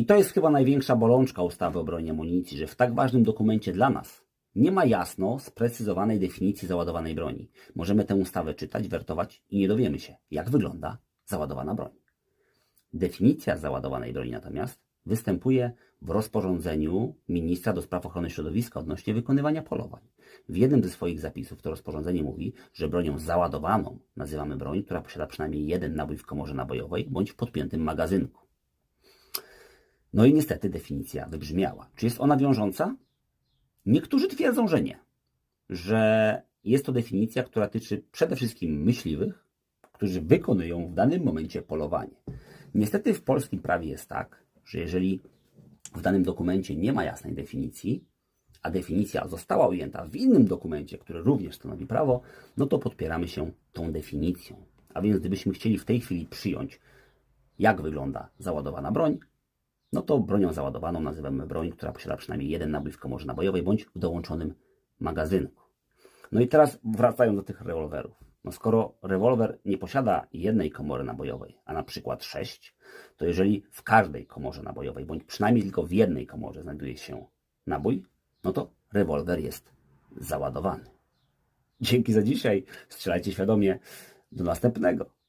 I to jest chyba największa bolączka ustawy o broni amunicji, że w tak ważnym dokumencie dla nas nie ma jasno sprecyzowanej definicji załadowanej broni. Możemy tę ustawę czytać, wertować i nie dowiemy się, jak wygląda załadowana broń. Definicja załadowanej broni natomiast występuje w rozporządzeniu ministra do spraw ochrony środowiska odnośnie wykonywania polowań. W jednym ze swoich zapisów to rozporządzenie mówi, że bronią załadowaną nazywamy broń, która posiada przynajmniej jeden nabój w komorze nabojowej bądź w podpiętym magazynku. No i niestety definicja wybrzmiała. Czy jest ona wiążąca? Niektórzy twierdzą, że nie. Że jest to definicja, która tyczy przede wszystkim myśliwych, którzy wykonują w danym momencie polowanie. Niestety w polskim prawie jest tak, że jeżeli w danym dokumencie nie ma jasnej definicji, a definicja została ujęta w innym dokumencie, który również stanowi prawo, no to podpieramy się tą definicją. A więc gdybyśmy chcieli w tej chwili przyjąć, jak wygląda załadowana broń, no to bronią załadowaną nazywamy broń, która posiada przynajmniej jeden nabój w komorze nabojowej bądź w dołączonym magazynku. No i teraz wracając do tych rewolwerów. No skoro rewolwer nie posiada jednej komory nabojowej, a na przykład sześć, to jeżeli w każdej komorze nabojowej, bądź przynajmniej tylko w jednej komorze znajduje się nabój, no to rewolwer jest załadowany. Dzięki za dzisiaj. Strzelajcie świadomie. Do następnego.